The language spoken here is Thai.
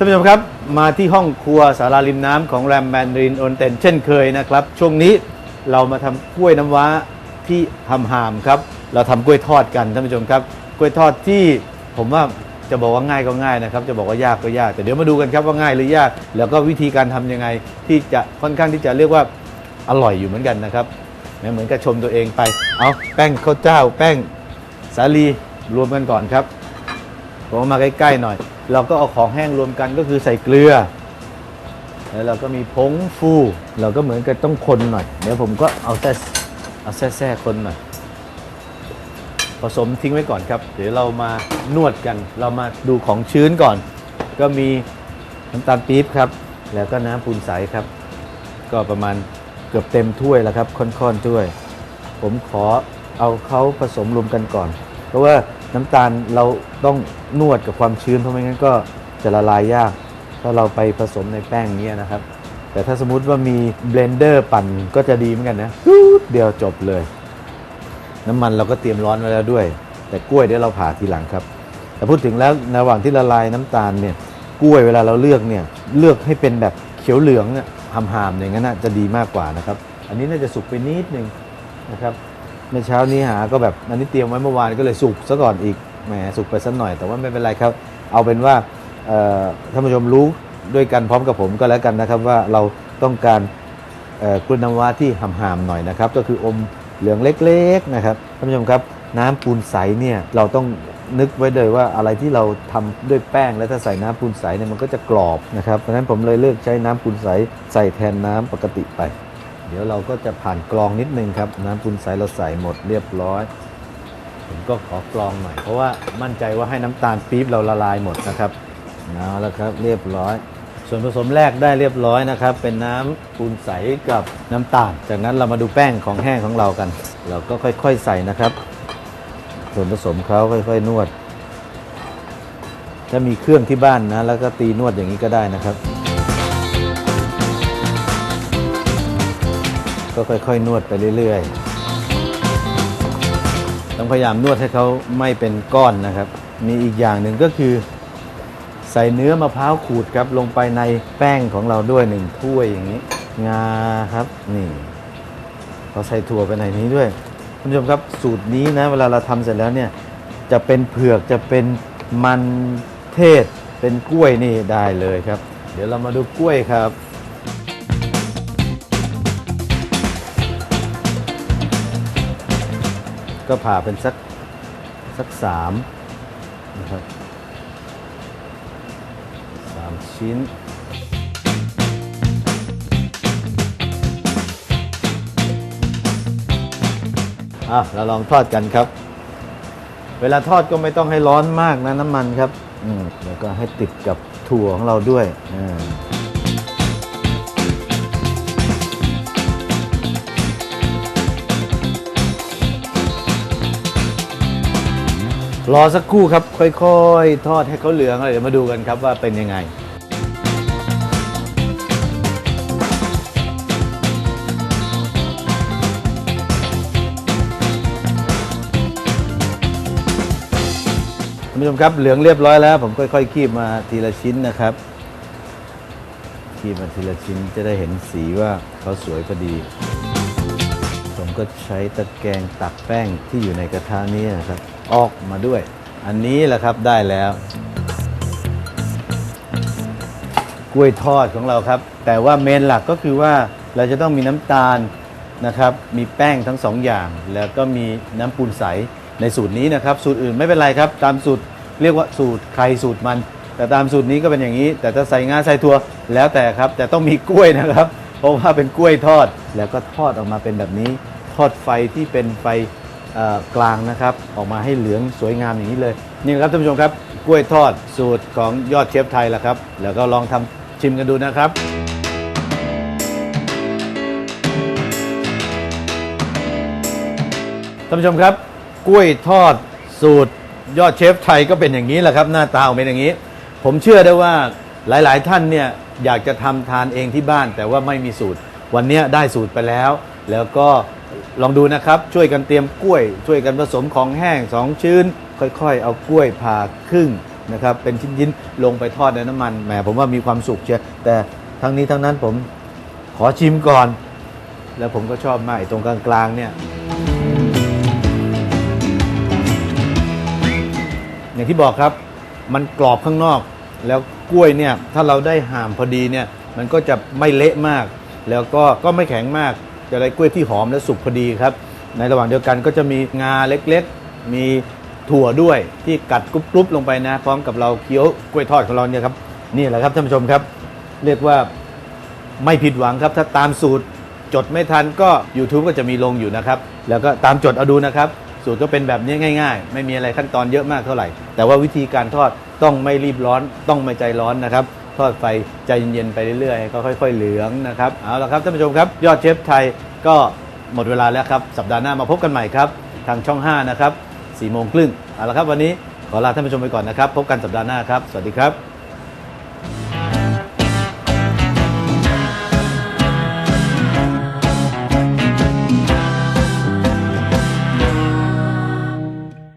ท่านผู้ชมครับ มาที่ห้องครัวสาราริมน้ำของแรมแมนดรินโอนเต็นเช่นเคยนะครับ ช่วงนี้เรามาทำกล้วยน้ำว้าที่หำหามครับ เราทำกล้วยทอดกันท่านผู้ชมครับ กล้วยทอดที่ผมว่าจะบอกว่าง่ายก็ง่ายนะครับ จะบอกว่ายากก็ยาก แต่เดี๋ยวมาดูกันครับว่าง่ายหรือยาก แล้วก็วิธีการทำยังไง ที่จะค่อนข้างที่จะเรียกว่าอร่อยอยู่เหมือนกันนะครับเหมือนกับชมตัวเองไป เอาแป้งข้าวเจ้า แป้งสาลีรวมกันก่อนครับผมมาใกล้ๆหน่อย เราก็เอาของแห้งรวมกันก็คือใส่เกลือ แล้วเราก็มีผงฟู เราก็เหมือนกับต้องคนหน่อย เดี๋ยวผมก็เอาแซ่เอาแซ่แซ่คนหน่อย ผสมทิ้งไว้ก่อนครับ เดี๋ยวเรามานวดกัน เรามาดูของชื้นก่อน ก็มีน้ำตาลปี๊บครับ แล้วก็น้ำปูนใสครับ ก็ประมาณเกือบเต็มถ้วยแล้วครับค่อนๆถ้วย ผมขอเอาเขาผสมรวมกันก่อน เพราะว่า น้ำตาลเราต้องนวดกับความชื้นเพราะไม่งั้นก็จะละลายยาก ถ้าเราไปผสมในแป้งนี้นะครับ แต่ถ้าสมมุติว่ามีเบลนเดอร์ปั่นก็จะดีเหมือนกันนะเดียวจบเลย น้ำมันเราก็เตรียมร้อนไว้แล้วด้วย แต่กล้วยเดี๋ยวเราผ่าทีหลังครับ แต่พูดถึงแล้วในระหว่างที่ละลายน้ำตาลเนี่ยกล้วยเวลาเราเลือกเนี่ยเลือกให้เป็นแบบเขียวเหลืองเนี่ยหามๆอย่างนั้นจะดีมากกว่านะครับ อันนี้น่าจะสุกไปนิดนึงนะครับ เมื่อเช้านี้หาก็แบบอันนี้เตรียมไว้เมื่อวานก็เลยสุกซะก่อนอีกแหมสุกไปสักหน่อย แต่ว่าไม่เป็นไรครับ เอาเป็นว่าท่านผู้ชมรู้ด้วยกันพร้อมกับผมก็แล้วกันนะครับว่าเราต้องการกล้วยน้ำว้าที่หำๆหน่อยนะครับ ก็คืออมเหลืองเล็กๆนะครับท่านผู้ชมครับน้ำปูนใสเนี่ยเราต้องนึกไว้เลยว่าอะไรที่เราทำด้วยแป้งแล้วถ้าใส่น้ำปูนใสเนี่ยมันก็จะกรอบนะครับเพราะฉะนั้นผมเลยเลือกใช้น้ำปูนใสใส่แทนน้ำปกติไป เดี๋ยวเราก็จะผ่านกรองนิดนึงครับ น้ำปูนใสเราใส่หมดเรียบร้อย ผมก็ขอกรองหน่อย เพราะว่ามั่นใจว่าให้น้ำตาลปี๊บเราละลายหมดนะครับเอาละครับเรียบร้อย ส่วนผสมแรกได้เรียบร้อยนะครับ เป็นน้ำปูนใสกับน้ำตาล จากนั้นเรามาดูแป้งของแห้งของเรากัน เราก็ค่อยๆใส่นะครับ ส่วนผสมเขาค่อยๆนวด ถ้ามีเครื่องที่บ้านนะ แล้วก็ตีนวดอย่างนี้ก็ได้นะครับ ก็ค่อยๆ นวดไปเรื่อยๆ ต้องพยายามนวดให้เขาไม่เป็นก้อนนะครับ มีอีกอย่างหนึ่งก็คือ ใส่เนื้อมะพร้าวขูดครับลงไปในแป้งของเราด้วยหนึ่งถ้วยอย่างนี้ งาครับนี่เราใส่ถั่วไปในนี้ด้วยท่านผู้ชมครับสูตรนี้นะเวลาเราทำเสร็จแล้วเนี่ยจะเป็นเผือกจะเป็นมันเทศเป็นกล้วยนี่ได้เลยครับ เดี๋ยวเรามาดูกล้วยครับ ก็ผ่าเป็นสักสักสามนะครับสามชิ้นอะเราลองทอดกันครับ เวลาทอดก็ไม่ต้องให้ร้อนมากนะน้ำมันครับ อืมแล้วก็ให้ติดกับถั่วของเราด้วยอ่า รอสักครู่ครับ ค่อยๆ ทอดให้เขาเหลืองเลยเดี๋ยวมาดูกันครับว่าเป็นยังไงท่านผู้ชมครับเหลืองเรียบร้อยแล้ว ผมค่อยๆคีบมาทีละชิ้นนะครับ คีบมาทีละชิ้นจะได้เห็นสีว่าเขาสวยพอดี ก็ใช้ตะแกรงตักแป้งที่อยู่ในกระทะนี้นะครับ ออกมาด้วย อันนี้แหละครับได้แล้ว กล้วยทอดของเราครับ แต่ว่าเมนหลักก็คือว่าเราจะต้องมีน้ำตาลนะครับ มีแป้งทั้งสองอย่าง แล้วก็มีน้ำปูนใสในสูตรนี้นะครับ สูตรอื่นไม่เป็นไรครับ ตามสูตรเรียกว่าสูตรใครสูตรมัน แต่ตามสูตรนี้ก็เป็นอย่างนี้ แต่ถ้าใส่งาใส่ถั่วแล้วแต่ครับ แต่ต้องมีกล้วยนะครับ เพราะว่าเป็นกล้วยทอดแล้วก็ทอดออกมาเป็นแบบนี้ อดไฟที่เป็นไฟกลางนะครับ ออกมาให้เหลืองสวยงามอย่างนี้เลย นี่ครับท่านผู้ชมครับกล้วยทอดสูตรของยอดเชฟไทยละครับ แล้วก็ลองทำชิมกันดูนะครับท่านผู้ชมครับ กล้วยทอดสูตรยอดเชฟไทยก็เป็นอย่างนี้แหละครับ หน้าตาเป็นอย่างนี้ ผมเชื่อได้ว่าหลาย ๆ ท่านเนี่ยอยากจะทำทานเองที่บ้าน แต่ว่าไม่มีสูตร วันนี้ได้สูตรไปแล้ว แล้วก็ ลองดูนะครับช่วยกันเตรียมกล้วย ช่วยกันผสมของแห้งสองชื้น ค่อยๆ เอากล้วยผ่าครึ่งนะครับเป็นชิ้นๆลงไปทอดในน้ำมันแหมผมว่ามีความสุขเชียวแต่ทั้งนี้ทั้งนั้นผมขอชิมก่อน แล้วผมก็ชอบมากตรงกลางๆเนี่ยอย่างที่บอกครับมันกรอบข้างนอก แล้วกล้วยเนี่ยถ้าเราได้ห่ามพอดีเนี่ยมันก็จะไม่เละมาก แล้วก็ก็ไม่แข็งมาก จะได้กล้วยที่หอมและสุกพอดีครับ ในระหว่างเดียวกันก็จะมีงาเล็กๆ มีถั่วด้วยที่กัดกรุบๆลงไปนะพร้อมกับเราเคี้ยวกล้วยทอดของเราเนี่ยครับนี่แหละครับท่านผู้ชมครับ เรียกว่าไม่ผิดหวังครับ ถ้าตามสูตรจดไม่ทันก็ YouTube ก็จะมีลงอยู่นะครับ แล้วก็ตามจดเอาดูนะครับ สูตรก็เป็นแบบนี้ง่าย ๆ ไม่มีอะไรขั้นตอนเยอะมากเท่าไหร่ แต่ว่าวิธีการทอดต้องไม่รีบร้อนต้องไม่ใจร้อนนะครับ ทอดไฟใจเย็นๆไปเรื่อยๆก็ค่อย ๆ เหลืองนะครับเอาละครับท่านผู้ชมครับ ยอดเชฟไทยก็หมดเวลาแล้วครับสัปดาห์หน้ามาพบกันใหม่ครับทางช่อง 5 นะครับ4โมงครึ่งเอาละครับวันนี้ขอลาท่านผู้ชมไปก่อนนะครับ พบกันสัปดาห์หน้าครับ สวัสดีครับ